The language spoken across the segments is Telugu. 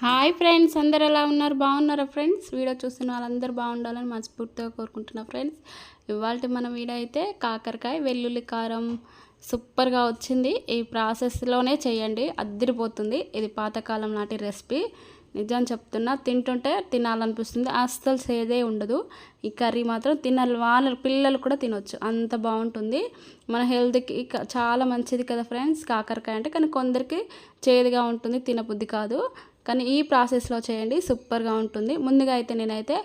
హాయ్ ఫ్రెండ్స్ అందరు ఎలా ఉన్నారు? బాగున్నారా ఫ్రెండ్స్ వీడియో చూస్తున్న వాళ్ళందరూ బాగుండాలని మనస్ఫూర్తిగా కోరుకుంటున్నా ఫ్రెండ్స్ ఇవాళ మన వీడియో అయితే కాకరకాయ వెల్లుల్లి కారం సూపర్గా వచ్చింది. ఈ ప్రాసెస్లోనే చేయండి. అద్దరిపోతుంది ఇది పాతకాలం నాటి రెసిపీ నిజం చెప్తున్నా తింటుంటే తినాలనిపిస్తుంది. అస్సలు సేదే ఉండదు. ఈ కర్రీ మాత్రం తినాలి. వాళ్ళ పిల్లలు కూడా తినొచ్చు. అంత బాగుంటుంది. మన హెల్త్కి చాలా మంచిది కదా ఫ్రెండ్స్ కాకరకాయ అంటే కానీ కొందరికి చేదుగా ఉంటుంది తినబుద్ధి కాదు. కానీ ఈ ప్రాసెస్లో చేయండి సూపర్గా ఉంటుంది. ముందుగా అయితే నేనైతే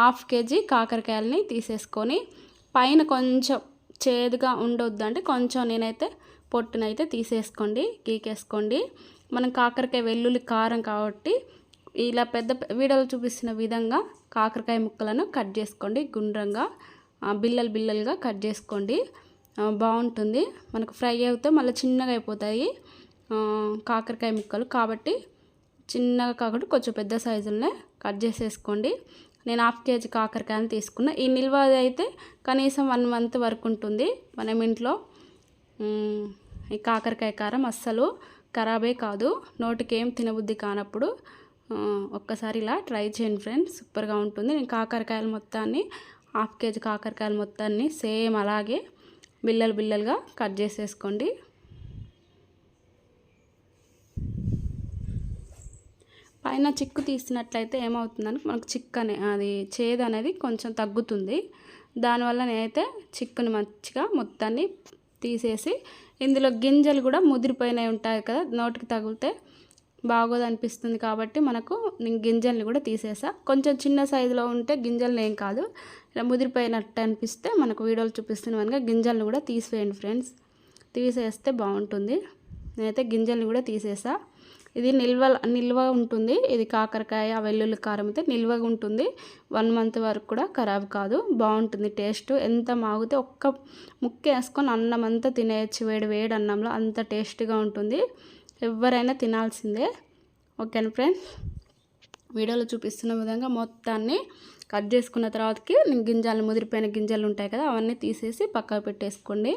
హాఫ్ కేజీ కాకరకాయలని తీసేసుకొని పైన కొంచెం చేదుగా ఉండొద్దు అంటే కొంచెం నేనైతే పొట్టునైతే తీసేసుకోండి గీకేసుకోండి. మనం కాకరకాయ వెల్లుల్లి కారం కాబట్టి ఇలా పెద్ద వీడియోలో చూపిస్తున్న విధంగా కాకరకాయ ముక్కలను కట్ చేసుకోండి గుండ్రంగా బిల్లలు బిల్లలుగా కట్ చేసుకోండి. బాగుంటుంది. మనకు ఫ్రై అవుతే మళ్ళీ చిన్నగా అయిపోతాయి కాకరకాయ ముక్కలు. కాబట్టి చిన్నగా కాకుండా కొంచెం పెద్ద సైజులోనే కట్ చేసేసుకోండి. నేను హాఫ్ కేజీ కాకరకాయని తీసుకున్నా. ఈ నిల్వ అయితే కనీసం వన్ మంత్ వరకు ఉంటుంది. మనం ఇంట్లో ఈ కాకరకాయ కారం అస్సలు ఖరాబే కాదు. నోటికి ఏం తినబుద్ధి కానప్పుడు ఒక్కసారి ఇలా ట్రై చేయండి ఫ్రెండ్స్. సూపర్గా ఉంటుంది. నేను కాకరకాయలు మొత్తాన్ని హాఫ్ కేజీ కాకరకాయలు మొత్తాన్ని సేమ్ అలాగే బిల్లలు బిల్లలుగా కట్ చేసేసుకోండి. పైన చిక్కు తీసినట్లయితే ఏమవుతుందని మనకు చిక్కు అనే అది చేదు అనేది కొంచెం తగ్గుతుంది. దానివల్ల నేనైతే చిక్కును మంచిగా మొత్తాన్ని తీసేసి ఇందులో గింజలు కూడా ముదిరిపోయినవి ఉంటాయి కదా నోటికి తగిలితే బాగోదు అనిపిస్తుంది కాబట్టి మనకు నేను గింజల్ని కూడా తీసేసా. కొంచెం చిన్న సైజులో ఉంటే గింజలు ఏం కాదు. ఇలా ముదిరిపోయినట్టు అనిపిస్తే మనకు వీడియోలు చూపిస్తున్న కనుక గింజలను కూడా తీసివేయండి ఫ్రెండ్స్. తీసేస్తే బాగుంటుంది. నేనైతే గింజల్ని కూడా తీసేసా. ఇది నిల్వ నిల్వ ఉంటుంది. ఇది కాకరకాయ వెల్లుల్లి కారం అయితే నిల్వగా ఉంటుంది. వన్ మంత్ వరకు కూడా ఖరాబ్ కాదు. బాగుంటుంది టేస్ట్. ఎంత మాగితే ఒక్క ముక్క వేసుకొని అన్నం అంతా తినేయచ్చు. వేడి వేడి అన్నంలో అంత టేస్ట్గా ఉంటుంది. ఎవరైనా తినాల్సిందే. ఓకేనా ఫ్రెండ్స్? వీడియోలో చూపిస్తున్న విధంగా మొత్తాన్ని కట్ చేసుకున్న తర్వాతకి గింజలు ముదిరిపోయిన గింజలు ఉంటాయి కదా అవన్నీ తీసేసి పక్కకు పెట్టేసుకోండి.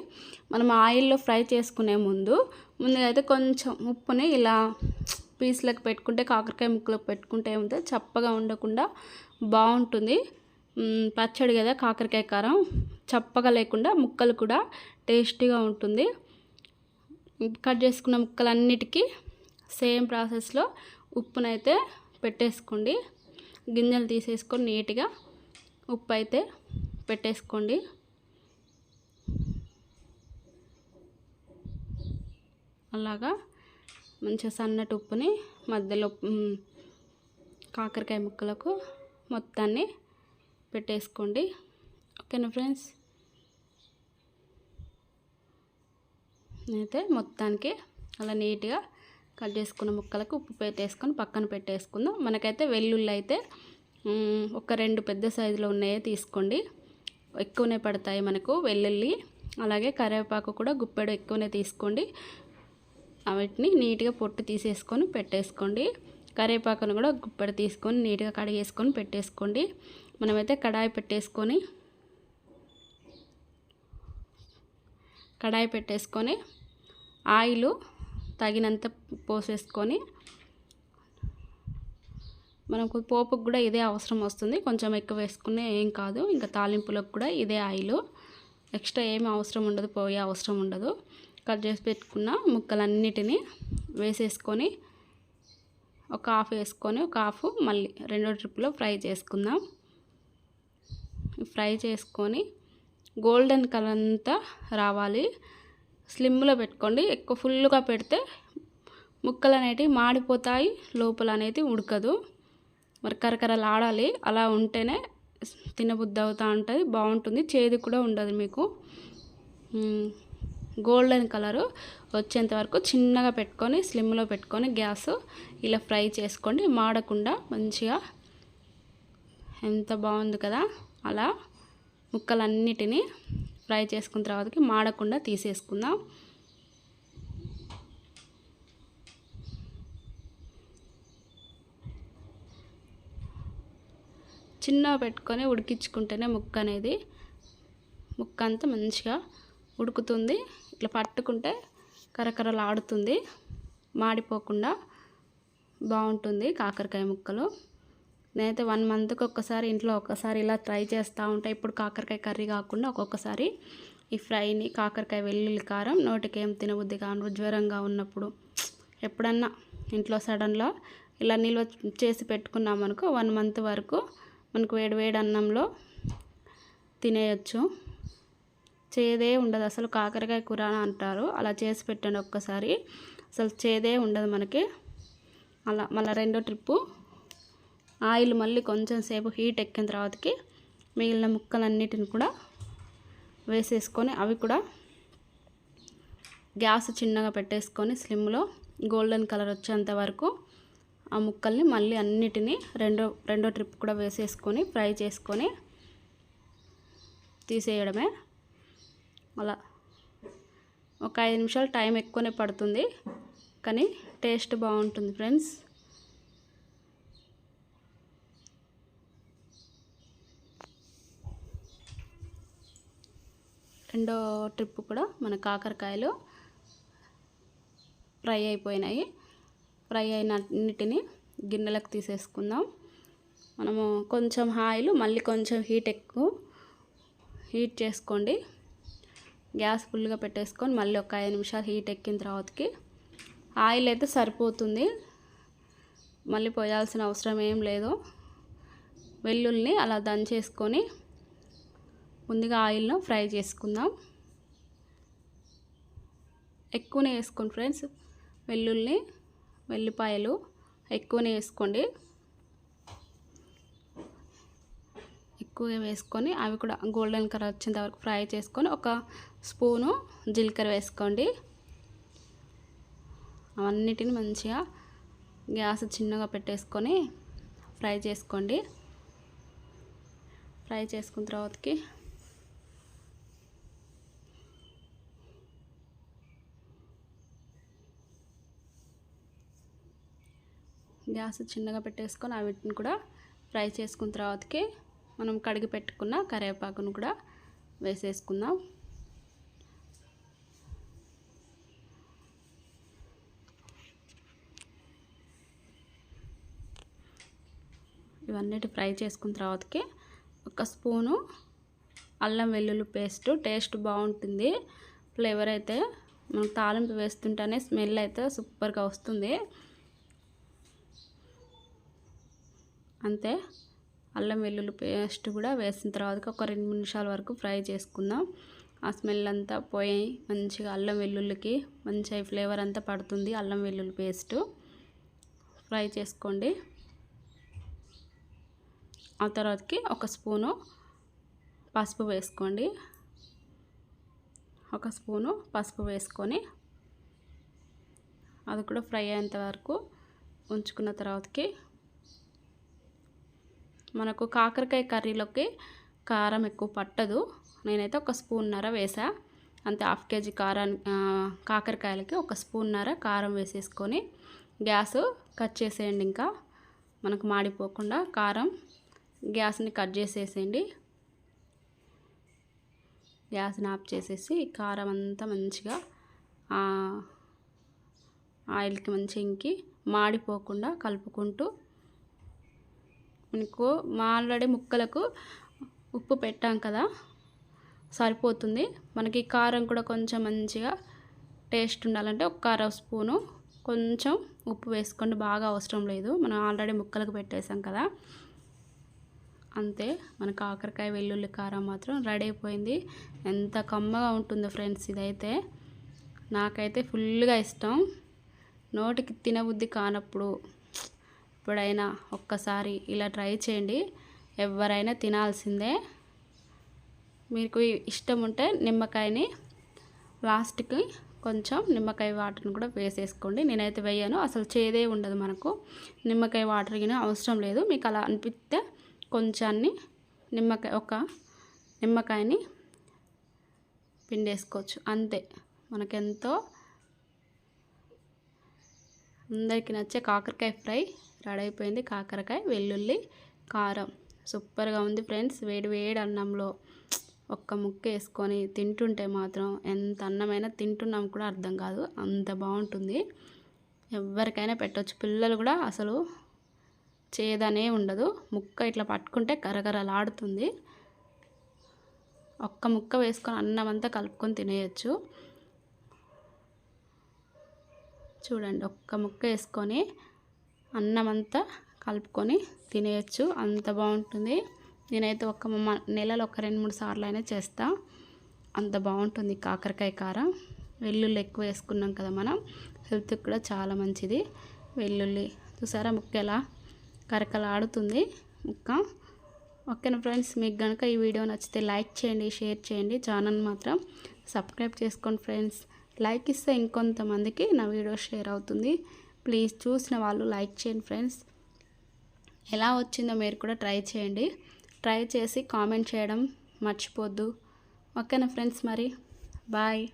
మనం ఆయిల్లో ఫ్రై చేసుకునే ముందు ముందుగా అయితే కొంచెం ఉప్పుని ఇలా పీస్లకు పెట్టుకుంటే కాకరకాయ ముక్కలకు పెట్టుకుంటే ఏముంటే చప్పగా ఉండకుండా బాగుంటుంది. పచ్చడి కదా కాకరకాయ కారం. చప్పగా లేకుండా ముక్కలు కూడా టేస్టీగా ఉంటుంది. కట్ చేసుకున్న ముక్కలన్నిటికీ సేమ్ ప్రాసెస్లో ఉప్పునైతే పెట్టేసుకోండి. గింజలు తీసేసుకొని నీట్గా ఉప్పు అయితే పెట్టేసుకోండి. అలాగా మంచిగా సన్నటి ఉప్పుని మధ్యలో కాకరకాయ ముక్కలకు మొత్తాన్ని పెట్టేసుకోండి. ఓకేనా ఫ్రెండ్స్? అయితే మొత్తానికి అలా నీట్గా కట్ చేసుకున్న ముక్కలకు ఉప్పు పెట్టేసుకొని పక్కన పెట్టేసుకుందాం. మనకైతే వెల్లుల్లి అయితే ఒక రెండు పెద్ద సైజులో ఉన్నాయే తీసుకోండి. ఎక్కువనే పడతాయి మనకు వెల్లుల్లి. అలాగే కరివేపాకు కూడా గుప్పెడు ఎక్కువనే తీసుకోండి. వాటిని నీట్గా పొట్టు తీసేసుకొని పెట్టేసుకోండి. కరివేపాకును కూడా గుప్పెడు తీసుకొని నీట్గా కడిగేసుకొని పెట్టేసుకోండి. మనమైతే కడాయి పెట్టేసుకొని కడాయి పెట్టేసుకొని ఆయిల్ తగినంత పోసేసుకొని మనకు పోపుకు కూడా ఇదే అవసరం వస్తుంది. కొంచెం ఎక్కువ వేసుకునే ఏం కాదు. ఇంకా తాలింపులకు కూడా ఇదే ఆయిల్. ఎక్స్ట్రా ఏమి అవసరం ఉండదు. పోయే అవసరం ఉండదు. కట్ చేసి పెట్టుకున్న ముక్కలన్నిటినీ వేసేసుకొని ఒక హాఫ్ వేసుకొని ఒక హాఫ్ మళ్ళీ రెండో ట్రిప్లో ఫ్రై చేసుకుందాం. ఫ్రై చేసుకొని గోల్డెన్ కలర్ అంతా రావాలి. స్లిమ్లో పెట్టుకోండి. ఎక్కువ ఫుల్గా పెడితే ముక్కలు అనేటివి మాడిపోతాయి లోపల అనేది ఉడకదు. మరి కరకరలాడాలి. అలా ఉంటేనే తినబుద్ధి అవుతూ ఉంటుంది బాగుంటుంది. చేదు కూడా ఉండదు మీకు. గోల్డెన్ కలరు వచ్చేంత వరకు చిన్నగా పెట్టుకొని స్లిమ్లో పెట్టుకొని గ్యాస్ ఇలా ఫ్రై చేసుకోండి. మాడకుండా మంచిగా ఎంత బాగుంది కదా. అలా ముక్కలన్నిటినీ ఫ్రై చేసుకున్న తర్వాతకి మాడకుండా తీసేసుకుందాం. చిన్నగా పెట్టుకొని ఉడికించుకుంటేనే ముక్క అనేది ముక్క అంతా మంచిగా ఉడుకుతుంది. ఇట్లా పట్టుకుంటే కరకరలాడుతుంది. మాడిపోకుండా బాగుంటుంది కాకరకాయ ముక్కలు. నేనైతే వన్ మంత్కి ఒక్కసారి ఇంట్లో ఒక్కసారి ఇలా ట్రై చేస్తూ ఉంటాను ఇప్పుడు కాకరకాయ కర్రీ కాకుండా ఒక్కొక్కసారి ఈ ఫ్రైని కాకరకాయ వెల్లుల్లి కారం నోటికి ఏం తినబుద్ధి కాను. జ్వరంగా ఉన్నప్పుడు ఎప్పుడన్నా ఇంట్లో సడన్లో ఇలా నిల్వ చేసి పెట్టుకున్నాం అనుకో వన్ మంత్ వరకు మనకు వేడి వేడి అన్నంలో తినేయచ్చు. చేదే ఉండదు. అసలు కాకరకాయ కూర అని అంటారు. అలా చేసి పెట్టండి ఒక్కసారి. అసలు చేదే ఉండదు మనకి. అలా మళ్ళీ రెండో ట్రిప్పు ఆయిల్ మళ్ళీ కొంచెం సేపు హీట్ ఎక్కిన తర్వాతకి మిగిలిన ముక్కలన్నిటిని కూడా వేసేసుకొని అవి కూడా గ్యాస్ చిన్నగా పెట్టేసుకొని స్లిమ్లో గోల్డెన్ కలర్ వచ్చేంత వరకు ఆ ముక్కల్ని మళ్ళీ అన్నిటినీ రెండో రెండో ట్రిప్ కూడా వేసేసుకొని ఫ్రై చేసుకొని తీసేయడమే. అలా ఒక ఐదు నిమిషాలు టైం ఎక్కువనే పడుతుంది కానీ టేస్ట్ బాగుంటుంది ఫ్రెండ్స్. రెండో ట్రిప్ కూడా మన కాకరకాయలు ఫ్రై అయిపోయినాయి. ఫ్రై అయినన్నిటిని గిన్నెలకు తీసేసుకుందాం. మనము కొంచెం ఆయిల్ మళ్ళీ కొంచెం హీట్ ఎక్కువ హీట్ చేసుకోండి. గ్యాస్ ఫుల్గా పెట్టేసుకొని మళ్ళీ ఒక ఐదు నిమిషాలు హీట్ ఎక్కిన తర్వాతకి ఆయిల్ అయితే సరిపోతుంది. మళ్ళీ పోయాల్సిన అవసరం ఏం లేదు. వెల్లుల్ని అలా దంచేసుకొని ముందుగా ఆయిల్లో ఫ్రై చేసుకుందాం. ఎక్కువనే వేసుకోండి ఫ్రెండ్స్. వెల్లుల్లి వెల్లిపాయలు ఎక్కువనే వేసుకోండి. ఎక్కువగా వేసుకొని అవి కూడా గోల్డెన్ కలర్ వచ్చేంత వరకు ఫ్రై చేసుకొని ఒక స్పూను జీలకర్ర వేసుకోండి. అవన్నిటిని మంచిగా గ్యాస్ చిన్నగా పెట్టేసుకొని ఫ్రై చేసుకోండి. ఫ్రై చేసుకున్న తర్వాతకి గ్యాస్ చిన్నగా పెట్టేసుకొని వీటిని కూడా ఫ్రై చేసుకున్న తర్వాతకి మనం కడిగి పెట్టుకున్న కరివేపాకును కూడా వేసేసుకుందాం. ఇవన్నిటి ఫ్రై చేసుకున్న తర్వాతకి ఒక స్పూను అల్లం వెల్లుల్లి పేస్ట్ టేస్ట్ బాగుంటుంది. ఫ్లేవర్ అయితే మనం తాలింపు వేస్తుంటేనే స్మెల్ అయితే సూపర్గా వస్తుంది. అంతే. అల్లం వెల్లుల్లి పేస్ట్ కూడా వేసిన తర్వాత ఒక రెండు నిమిషాల వరకు ఫ్రై చేసుకుందాం. ఆ స్మెల్ అంతా పోయి మంచిగా అల్లం వెల్లుల్లికి మంచిగా ఫ్లేవర్ అంతా పడుతుంది అల్లం వెల్లుల్లి పేస్ట్. ఫ్రై చేసుకోండి. ఆ తర్వాతకి ఒక స్పూను పసుపు వేసుకోండి. ఒక స్పూను పసుపు వేసుకొని అది కూడా ఫ్రై అయ్యేంత వరకు ఉంచుకున్న తర్వాతకి మనకు కాకరకాయ కర్రీలోకి కారం ఎక్కువ పట్టదు. నేనైతే ఒక స్పూన్నర వేసా. అంతే హాఫ్ కేజీ కారాన్ని కాకరకాయలకి ఒక స్పూన్నర కారం వేసేసుకొని గ్యాస్ కట్ చేసేయండి ఇంకా. మనకు మాడిపోకుండా కారం గ్యాస్ని కట్ చేసేసేయండి. గ్యాస్ని ఆఫ్ చేసేసి కారం అంతా మంచిగా ఆయిల్కి మంచి ఇంకి మాడిపోకుండా కలుపుకుంటూ మనకు ఆల్రెడీ ముక్కలకు ఉప్పు పెట్టాం కదా సరిపోతుంది. మనకి కారం కూడా కొంచెం మంచిగా టేస్ట్ ఉండాలంటే ఒక అర స్పూను కొంచెం ఉప్పు వేసుకోండి బాగా అవసరం లేదు. మనం ఆల్రెడీ ముక్కలకు పెట్టేసాం కదా. అంతే మన కాకరకాయ వెల్లుల్లి కారం మాత్రం రెడీ అయిపోయింది. ఎంత కమ్మగా ఉంటుందో ఫ్రెండ్స్ ఇదైతే. నాకైతే ఫుల్గా ఇష్టం. నోటికి తినబుద్ధి కానప్పుడు. ఎప్పుడైనా ఒక్కసారి ఇలా ట్రై చేయండి. ఎవరైనా తినాల్సిందే. మీకు ఇష్టం ఉంటే నిమ్మకాయని లాస్ట్కి కొంచెం నిమ్మకాయ వాటర్ని కూడా వేసేసుకోండి. నేనైతే వేయను. అసలు చేదే ఉండదు మనకు. నిమ్మకాయ వాటర్ కానీ అవసరం లేదు. మీకు అలా అనిపిస్తే కొంచాన్ని నిమ్మకాయ ఒక నిమ్మకాయని పిండేసుకోవచ్చు. అంతే. మనకెంతో అందరికీ నచ్చే కాకరకాయ ఫ్రై రెడీ అయిపోయింది కాకరకాయ వెల్లుల్లి కారం. సూపర్గా ఉంది ఫ్రెండ్స్ వేడి వేడి అన్నంలో ఒక్క ముక్క వేసుకొని తింటుంటే మాత్రం ఎంత అన్నమైనా తింటున్నాం కూడా అర్థం కాదు అంత బాగుంటుంది. ఎవరికైనా పెట్టవచ్చు పిల్లలు కూడా అసలు చేదనే ఉండదు. ముక్క ఇట్లా పట్టుకుంటే కరకరలాడుతుంది. ఒక్క ముక్క వేసుకొని అన్నం అంతా కలుపుకొని తినేయచ్చు. చూడండి ఒక్క ముక్క వేసుకొని అన్నం అంతా కలుపుకొని తినేయచ్చు. అంత బాగుంటుంది. నేనైతే ఒక నెలలో ఒక రెండు మూడు సార్లు అయినా చేస్తా. అంత బాగుంటుంది కాకరకాయ కార. వెల్లుల్లి ఎక్కువ వేసుకున్నాం కదా మనం. హెల్త్కి కూడా చాలా మంచిది. వెల్లుల్లి. చూసారా ముక్క ఎలా కరకలాడుతుంది. ముక్క. ఓకేనా ఫ్రెండ్స్? మీకు కనుక ఈ వీడియో నచ్చితే లైక్ చేయండి షేర్ చేయండి. ఛానల్ మాత్రం సబ్స్క్రైబ్ చేసుకోండి ఫ్రెండ్స్. లైక్ ఇస్తే ఇంకొంతమందికి నా వీడియో షేర్ అవుతుంది. ప్లీజ్ చూసిన వాళ్ళు లైక్ చేయండి ఫ్రెండ్స్. ఎలా వచ్చిందో మీరు కూడా ట్రై చేయండి. ట్రై చేసి కామెంట్ చేయడం మర్చిపోద్దు. ఓకేనా ఫ్రెండ్స్ మరి? బాయ్.